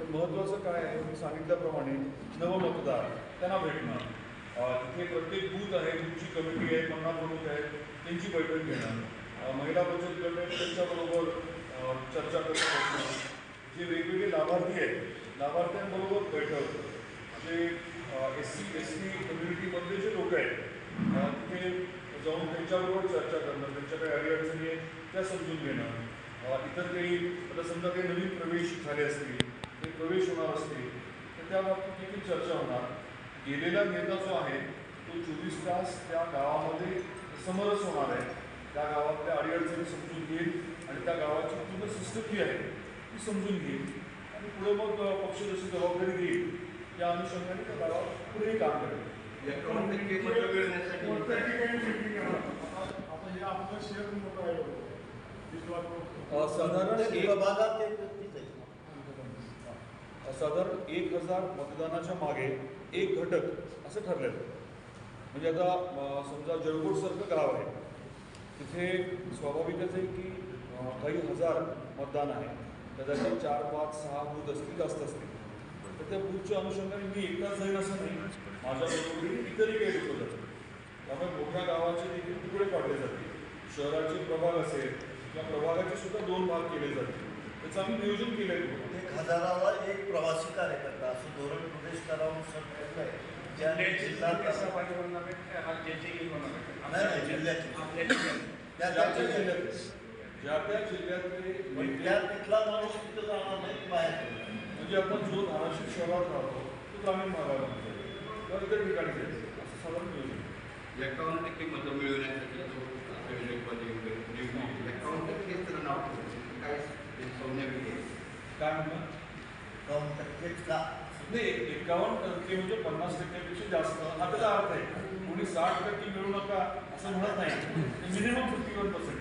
पण महत्त्वाचं काय आहे? मी सांगितल्याप्रमाणे नवमतदार त्यांना भेटणार. तिथे प्रत्येक बूथ आहे बूथची कमिटी आहे पन्नास प्रमुख आहेत त्यांची बैठक घेणार. महिला बचत गट आहेत त्यांच्याबरोबर चर्चा करत असणार. जे वेगवेगळे लाभार्थी आहेत लाभार्थ्यांबरोबर बैठक. म्हणजे, जे एस सी एस टी कम्युनिटीमधले जे लोक आहेत तिथे जाऊन त्यांच्याबरोबर चर्चा करणं त्यांच्या काही अडीअडचणी आहेत त्या समजून घेणं इतर काही आता समजा काही नवीन प्रवेश झाले असतील काही प्रवेश होणार असतील तर त्या बाबतीत देखील चर्चा होणार. गेलेला नेता जो आहे तो चोवीस तास त्या गावामध्ये समरस होणार आहे. त्या गावातल्या अडीअडचणी समजून घेईल आणि त्या गावाची पूर्ण सिस्टम जी आहे ती समजून घेईल. आणि पुढे मग पक्ष जशी जबाबदारी देईल त्या अनुषंगाने त्या गावात पुढेही काम करेल. हे साधारण एक विभागात ते व्यक्तीच आहे साधारण एक हजार मतदानाच्या मागे एक घटक असं ठरलेलं म्हणजे आता समजा जळकोटसारखं गाव आहे. तिथे स्वाभाविकच आहे की काही हजार मतदान आहे. कदाचित चार पाच सहा बूथ असतील जास्त असतील. तर त्या बूथच्या अनुषंगाने मी एकटाच जाईन असं नाही. माझ्या बरोबरीने इतरही काही लोक जातात. त्यामुळे मोठ्या गावाचे देखील तुकडे पाडले जातील. शहराचे प्रभाग असेल किंवा प्रभागाचे सुद्धा दोन भाग केले जातील. त्याचं आम्ही नियोजन केलं आहे. एक हजाराला एक प्रवासी कार्यकर्ता असं धोरण प्रदेश करावं ठरलं आहे. ज्याने जिल्हा नाही जिल्ह्याचे त्या ज्या त्या जिल्ह्यात जिल्ह्यात ज्या त्या जिल्ह्यातले त्या तिथला माणूस तिथं जाणार नाही बाहेर. म्हणजे आपण जो धाराशिव शहरात राहतो तो ग्रामीण जाईल किंवा इतर ठिकाणी जाईल असं साधारण नियोजन एकावन्न टक्के मतं मिळवण्यासाठी जो संयोजकपदी निवडून एकावन्न टक्के त्याला नाव ठेवलं काय? ते सौम्य काय म्हणतात दोन टक्केच नाही एकावन्न टक्के म्हणजे पन्नास टक्क्यापेक्षा जास्त हा त्याचा अर्थ आहे कोणी साठ टक्के मिळू नका असं म्हणत नाही मिनिमम फिफ्टी वन पर्सेंट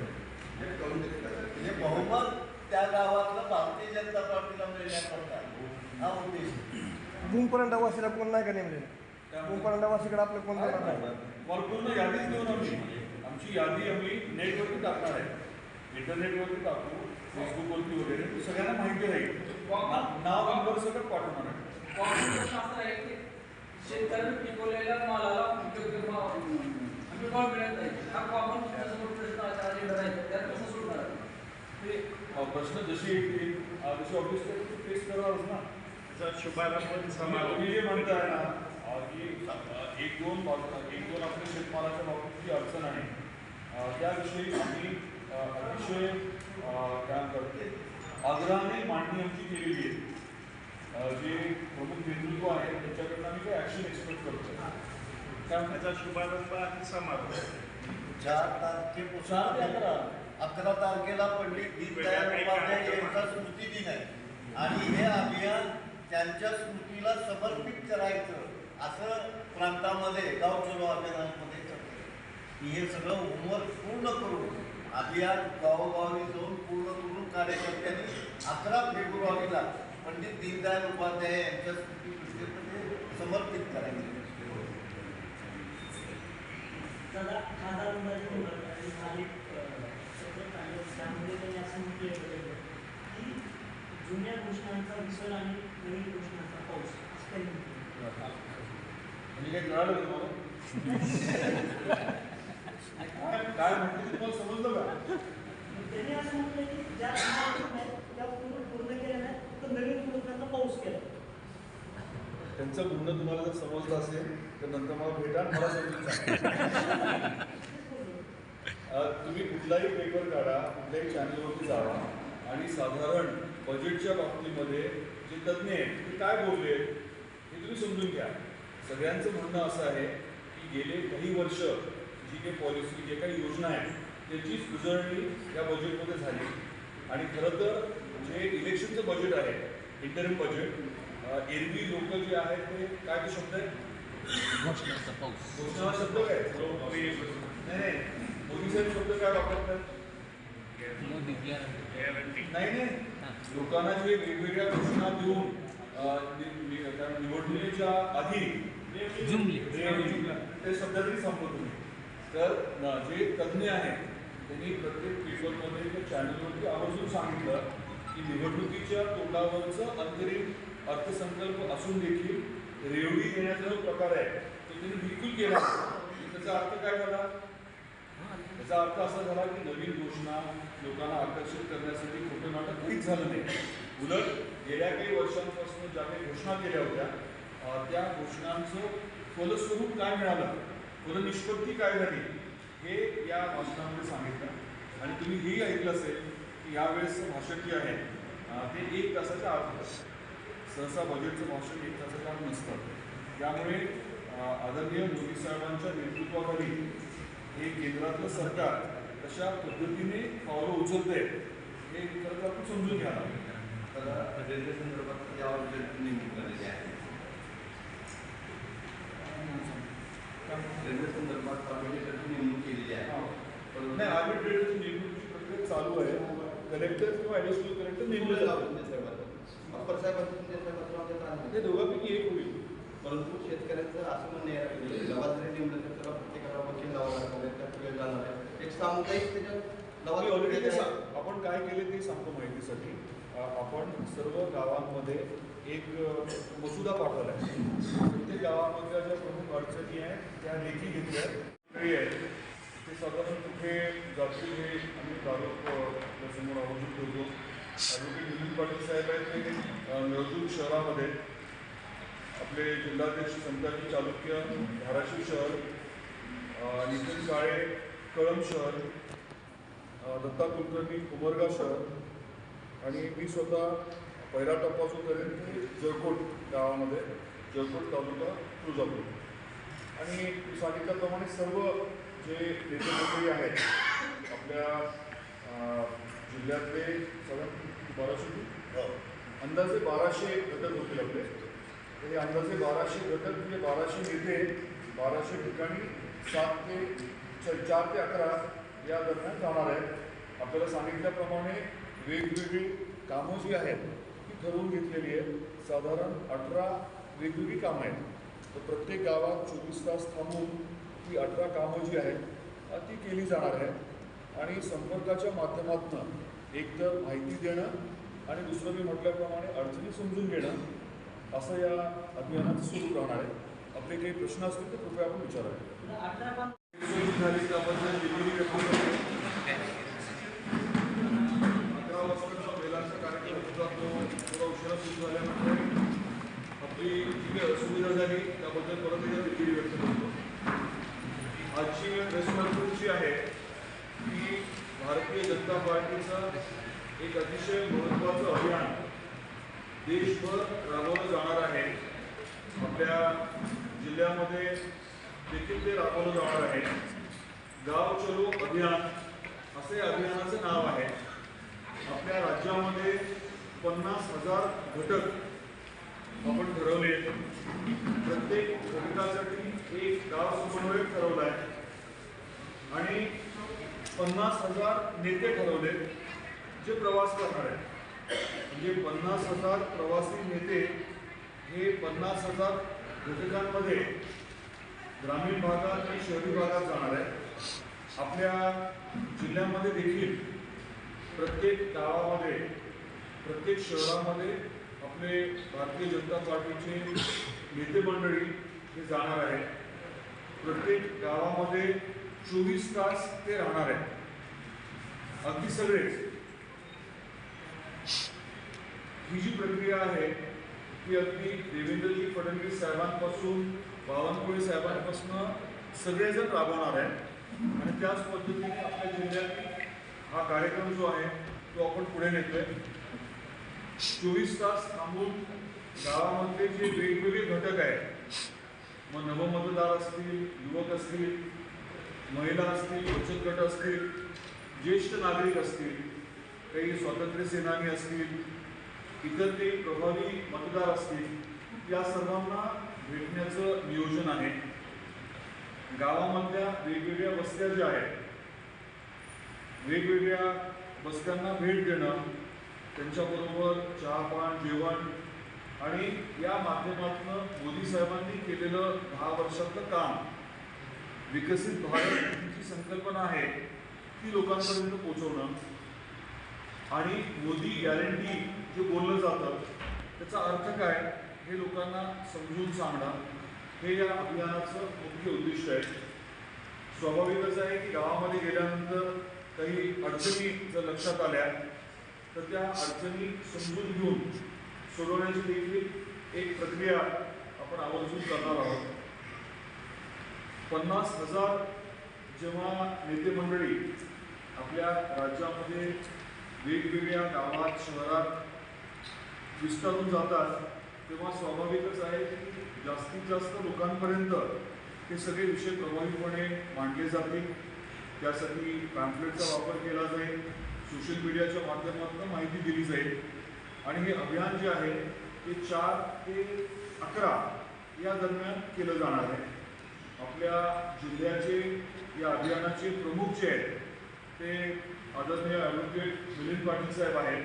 म्हणजे बहुमत त्या गावातलं भारतीय जनता पार्टीला मिळण्याकरता हा उद्देश गुंपरंडा वासीला कोण नाही का नेमले? गुंपरंडा वासीकडे आपलं कोण जाणार नाही भरपूर यादीच देऊन आम्ही. आमची यादी आम्ही नेटवरती टाकणार आहे. इंटरनेटवरती टाकू. फेसबुकवरती वगैरे. ती सगळ्यांना माहिती राहील नाव नंबर सगळं पाठवणार आहे प्रश्न असा आहे की शेतकऱ्यांनी पिकवलेल्या मालाला भाव मिळत नाही. हा कॉमन प्रश्न अजेंडा आहे त्यात कसं सुटणार आहे? ते प्रश्न अ, जसे ऑफिस फेस करणारच ना. त्याचा शुभारंभ जे म्हणताय ना. की एक दोन एक दोन आपल्या शेतमालाच्या बाबतीत जी अडचण आहे त्याविषयी आम्ही अतिशय अ, काय म्हणतात आग्रहाने मांडणी आमची केलेली आहे. जे प्रमुख नेतृत्व आहे त्याच्याकडनं आम्ही काही ॲक्शन एक्सपेक्ट करतो त्याचा शुभारंभ आणि समारोप. चार तारखेपासून अकरा. अकरा तारखेला पंडित दीनदयाळ उपाध्याय यांचा स्मृती दिन आहे. आणि हे अभियान त्यांच्या स्मृतीला समर्पित करायचं असं प्रांतामध्ये गाव चलो अभियानामध्ये हे सगळं होमवर्क पूर्ण करून अभियान गावोगावी जाऊन पूर्ण करून कार्यकर्त्यांनी अकरा फेब्रुवारीला पंडित दीनदयाळ उपाध्याय यांच्या स्मृती समर्पित करायचं. जुन्या घोषणांचा विसर आणि नवीन घोषणांचा पाऊस. असं म्हणजे काही काय काय म्हणते तुम्हाला समजलं का? त्यांनी असं म्हटलं की ज्या त्या पूर्ण पूर्ण केल्या नाहीत फक्त नवीन पाऊस केला. त्यांचं म्हणणं तुम्हाला जर समजलं असेल तर नंतर मला भेटा मला समजून तुम्ही कुठलाही पेपर काढा कुठल्याही चॅनलवरती जावा आणि साधारण बजेटच्या बाबतीमध्ये जे तज्ज्ञ आहेत ते काय बोलले हे तुम्ही समजून घ्या. सगळ्यांचं म्हणणं असं आहे की गेले काही वर्ष जी काही पॉलिसी जे काही योजना आहेत त्याचीच उजळणी या बजेटमध्ये झाली. आणि खरं तर जे इलेक्शनचं बजेट आहे इंटरिम बजेट एरवी लोक जे आहेत ते काय ते शब्द आहे घोषणा शब्द काय? नाही नाही. मोदी साहेब शब्द काय वापरतात? नाही नाही. लोकांना जे वेगवेगळ्या घोषणा देऊन निवडणुकीच्या आधी जुमले. ते शब्द तरी संपत तुम्ही. तर जे तज्ज्ञ आहेत त्यांनी प्रत्येक पेपरमध्ये किंवा चॅनलवरती आवर्जून सांगितलं की निवडणुकीच्या तोंडावरचं अंतरिम अर्थसंकल्प असून देखील रेवडी देण्याचा जो प्रकार आहे तो त्यांनी बिलकुल केला त्याचा अर्थ काय झाला? त्याचा अर्थ असा झाला की नवीन घोषणा लोकांना आकर्षित करण्यासाठी खोटं नाटक काहीच झालं नाही. उलट गेल्या काही वर्षांपासून ज्या काही घोषणा केल्या होत्या त्या घोषणांचं फलस्वरूप काय मिळालं? फलनिष्पत्ती काय झाली हे या भाषणामध्ये सांगितलं. आणि तुम्ही हेही ऐकलं असेल की यावेळेस भाषण जे आहे ते एक तासाच्या आत होतं. सहसा बजेटचं भाषण एक तासाच्या आत नसतं. त्यामुळे आदरणीय मोदी साहेबांच्या नेतृत्वाखाली हे केंद्रातलं सरकार कशा पद्धतीने पावलं उचलते हे खरं आपण समजून घ्यायला तर रेल्वे संदर्भात यावर जे नेमणूक झालेली आहे रेल्वे संदर्भात नेमणूक केलेली आहे नाही आर्बिट्रेटची नेमणुकीची प्रक्रिया चालू आहे कलेक्टर किंवा ॲडिशनल कलेक्टर नेमले जातात अप्पर साहेबांचं शिंदे साहेबांचं आमच्यात आहे. ते दोघांपैकी एक होईल परंतु शेतकऱ्यांचं असं म्हणणं आहे लवाजरी नेमलं तर त्याला प्रत्येकाला वकील लावा लागणार आहे त्यात वेळ जाणार आहे एक सामुदायिक त्याच्यात आम्ही ऑलरेडी आपण काय केले ते सांगतो माहितीसाठी? आपण सर्व गावांमध्ये एक मसुदा पाठवला आहे. प्रत्येक गावामधल्या ज्या प्रमुख अडचणी आहेत त्या लेखी घेतल्या आहेत. आहेत ते साधारण कुठे जातील हे आम्ही तालुक समोर आयोजित करतो. ॲडव्होकेट नितीन पाटील साहेब आहेत ते अ, नळदूर शहरामध्ये. आपले जिल्हाध्यक्ष संताजी चालुक्य धाराशिव शहर नितीन काळे कळम शहर दत्ता कुलकर्णी उमरगा शहर आणि मी स्वतः पहिला टप्पा जो करेन ते जळकोट गावामध्ये जळकोट तालुका तुळजापूर. आणि सांगितल्याप्रमाणे सर्व जे नेते मंडळी आहेत आपल्या जिल्ह्यातले साधारण बाराशे हो. अंदाजे बाराशे घटक होतील आपले. हे अंदाजे बाराशे घटक म्हणजे बाराशे नेते बाराशे ठिकाणी सात ते चार ते अकरा या दरम्यान जाणार आहेत. आपल्याला सांगितल्याप्रमाणे वेगवेगळी कामं जी आहेत ठरवून घेतलेली आहे. साधारण अठरा वेगवेगळी कामं आहेत. तर प्रत्येक गावात चोवीस तास थांबून ती अठरा कामं जी आहेत ती केली जाणार आहेत. आणि संपर्काच्या माध्यमातून एकतर माहिती देणं आणि दुसरं मी म्हटल्याप्रमाणे अडचणी समजून घेणं असं या अभियानात सुरू राहणार आहे. आपले काही प्रश्न असतील तर कृपया आपण विचारावे अठरा पण सोयी झाली त्याबद्दल दिलेली व्यक्त करतो. अकरा वाजताचा महिलांचा कार्यक्रम होता तो थोडा उशिरा सुरू झाल्यानंतर आपली जी काही असुविधा झाली त्याबद्दल परत एकदा दिलेली व्यक्त करतो आजची प्रेस कॉन्फरन्स जी आहे ती भारतीय जनता पार्टीचं एक अतिशय महत्त्वाचं अभियान देशभर राबवलं जाणार आहे आपल्या जिल्ह्यामध्ये देखील ते राबवलं जाणार आहे. गाव चलो अभियान असे अभियानाचे नाव आहे. आपल्या राज्यामध्ये पन्नास हजार घटक आपण ठरवले. प्रत्येक घटकासाठी एक गाव समन्वयक ठरवला आहे. आणि पन्नास हजार नेते ठरवले जे प्रवास करणार आहेत. म्हणजे पन्नास हजार प्रवासी नेते हे पन्नास हजार घटकांमध्ये ग्रामीण भागात आणि शहरी भागात जाणार आहे. आपल्या जिल्ह्यामध्ये देखील प्रत्येक गावामध्ये प्रत्येक शहरामध्ये आपले भारतीय जनता पार्टीचे नेते मंडळी हे जाणार आहे प्रत्येक गावामध्ये चोवीस तास ते राहणार आहे अगदी सगळेच. ही जी प्रक्रिया आहे की अगदी देवेंद्रजी फडणवीस साहेबांपासून बावनकुळे साहेबांपासून सगळेजण राबवणार आहे आणि त्याच पद्धतीने आपल्या जिल्ह्यात हा कार्यक्रम जो आहे तो आपण पुढे नेतोय. चोवीस तास थांबून गावामध्ये जे वेगवेगळे घटक आहेत मग नवमतदार असतील युवक असतील महिला असतील बचत गट असतील ज्येष्ठ नागरिक असतील काही स्वातंत्र्य सेनानी असतील इतर काही प्रभावी मतदार असतील या सर्वांना भेटण्याचं नियोजन आहे. गावामधल्या वेगवेगळ्या वस्त्या ज्या आहेत वेगवेगळ्या वस्त्यांना भेट देणं त्यांच्याबरोबर चहापान जेवण आणि या माध्यमातून मोदी साहेबांनी केलेलं दहा वर्षातलं काम विकसित भारत जी संकल्पना आहे ती लोकांपर्यंत पोहोचवणं आणि मोदी गॅरंटी जे बोललं जातं त्याचा अर्थ काय? हे लोकांना समजून सांगणं. हे या अभियानाचं मुख्य उद्दिष्ट आहे. स्वाभाविकच आहे की गावामध्ये गेल्यानंतर काही अडचणी जर लक्षात आल्या तर त्या अडचणी समजून घेऊन सोडवण्याची देखील एक प्रक्रिया आपण आवर्जून करणार आहोत. पन्नास हजार जेव्हा नेते मंडळी आपल्या राज्यामध्ये वेगवेगळ्या गावात शहरात विस्तारून जातात तेव्हा स्वाभाविकच आहे की जास्तीत जास्त लोकांपर्यंत हे सगळे विषय प्रभावीपणे मांडले जातील. त्यासाठी पॅम्पलेटचा वापर केला जाईल सोशल मीडियाच्या माध्यमातून माहिती दिली जाईल. आणि हे अभियान जे आहे ते चार ते अकरा या दरम्यान केलं जाणार आहे. आपल्या जिल्ह्याचे या अभियानाचे प्रमुख जे आहेत ते आदरणीय ॲडव्होकेट मिलिंद पाटील साहेब आहेत.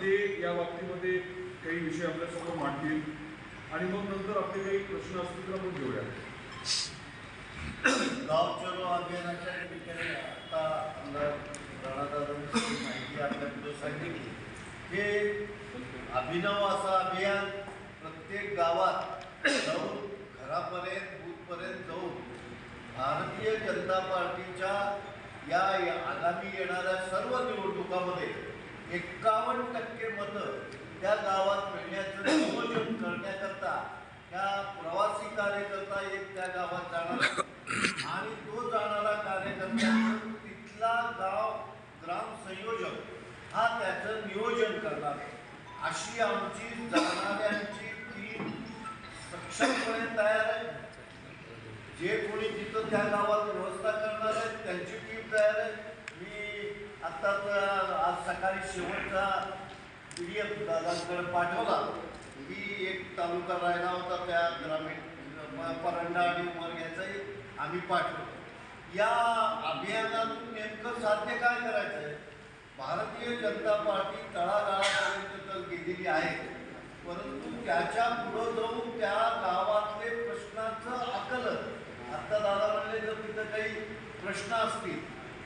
ते या बाबतीमध्ये काही विषय आपल्यासमोर मांडतील. आणि मग नंतर आपले काही प्रश्न असतील तर आपण घेऊया. गाव चलो अभियानाच्या निमित्ताने आता आमदार राणादादांची माहिती आपल्याकडे सांगितली. हे अभिनव असं अभियान प्रत्येक गावात जाऊन घरापर्यंत बूथपर्यंत जाऊन भारतीय जनता पार्टीच्या या आगामी येणाऱ्या सर्व निवडणुकामध्ये एक्कावन्न टक्के मतं त्या गावात मिळण्याचं नियोजन करण्याकरता त्या प्रवासी कार्यकर्ता एक त्या गावात जाणार आणि तो जाणारा कार्यकर्ता तिथला गाव ग्राम संयोजक हा त्याचं नियोजन करणार आहे. अशी आमची जाणाऱ्यांची टीम सक्षमपणे तयार आहे. जे कोणी तिथं त्या गावात व्यवस्था करणार आहेत त्यांची टीम तयार आहे. मी आत्ताच आज सकाळी शेवटचा पी डी एफ दादांकडे पाठवला. मी एक तालुका राहिला होता त्या ग्रामीण परंडा आणि उमर याचाही आम्ही पाठवतो. या अभियानातून नेमकं साध्य काय करायचं आहे भारतीय जनता पार्टी तळागाळापर्यंत तर गेलेली आहे. परंतु त्याच्या पुढं जाऊन त्या गावातले प्रश्नांचं आकलन आता दादा म्हणले जर तिथं काही प्रश्न असतील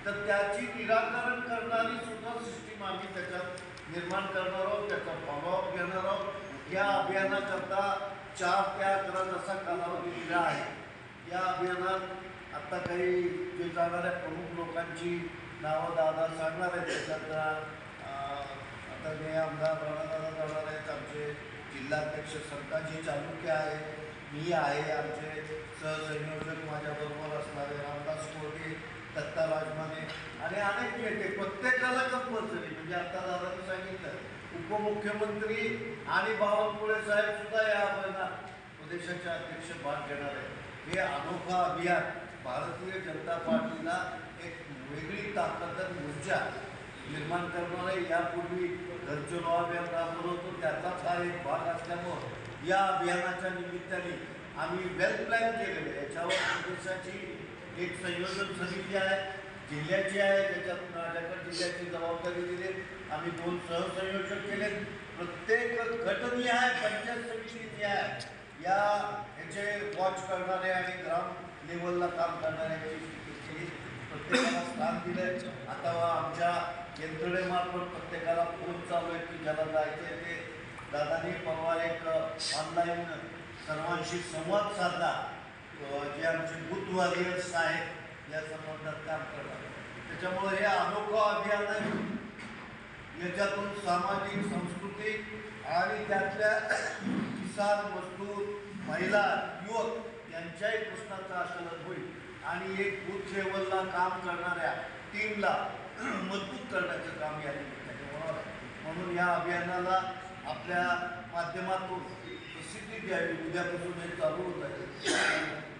तर त्याची निराकरण करणारी सुद्धा सिस्टीम आम्ही त्याच्यात निर्माण करणार आहोत त्याचा फॉलोअप घेणार आहोत. या अभियानाकरता चार त्या अकरा जसा कालावधी दिला आहे. या अभियानात आता काही जे जाणाऱ्या प्रमुख लोकांची नावं दादा सांगणार आहेत. त्याच्यात आता जे आमदार राणादादा जाणार आहेत. आमचे जिल्हाध्यक्ष सरकारचे चालुक्य आहे. मी आहे आमचे सहसंयोजक माझ्याबरोबर असणारे रामदास कोटे दत्ता राजमाने आणि अनेक नेते प्रत्येकाला कंपल्सरी म्हणजे आता दादाने सांगितलं उपमुख्यमंत्री आणि बावनकुळे साहेब सुद्धा या अभियानात प्रदेशाचे अध्यक्ष भाग घेणार आहेत. हे अनोखा अभियान भारतीय जनता पार्टीला एक वेगळी ताकद ऊर्जा निर्माण करणार आहे. यापूर्वी घरचे लो अभियान राबवलं होतं त्याचाच हा एक भाग असल्यामुळं या अभियानाच्या निमित्ताने आम्ही वेल प्लॅन केलेलं आहे. याच्यावर प्रदेशाची एक संयोजन समिती आहे जिल्ह्याची आहे त्याच्यात माझ्याकडे जिल्ह्याची जबाबदारी दिली. आम्ही दोन सहसंयोजक केले प्रत्येक गटनी आहे पंचायत समिती आहे. या ह्याचे वॉच करणारे आणि ग्राम लेवलला काम करणाऱ्याची प्रत्येकाला स्थान दिलंय. आता आमच्या यंत्रणेमार्फत प्रत्येकाला फोन चालू आहे की ज्याला जायचं आहे ते दादानी परवा एक ऑनलाईन सर्वांशी संवाद साधला. जे आमचे बुथ आहेत या संबंधात काम करतात. त्याच्यामुळे हे अनोखं अभियान आहे. याच्यातून सामाजिक सांस्कृतिक आणि त्यातल्या किसान मजदूर महिला युवक यांच्याही प्रश्नाचं आकलन होईल. आणि एक बूथ लेवलला काम करणाऱ्या टीमला मजबूत करण्याचं काम या निमित्ताने होणार आहे. म्हणून या अभियानाला आपल्या माध्यमातून प्रसिद्धी द्यावी. उद्यापासून हे चालू होत आहे.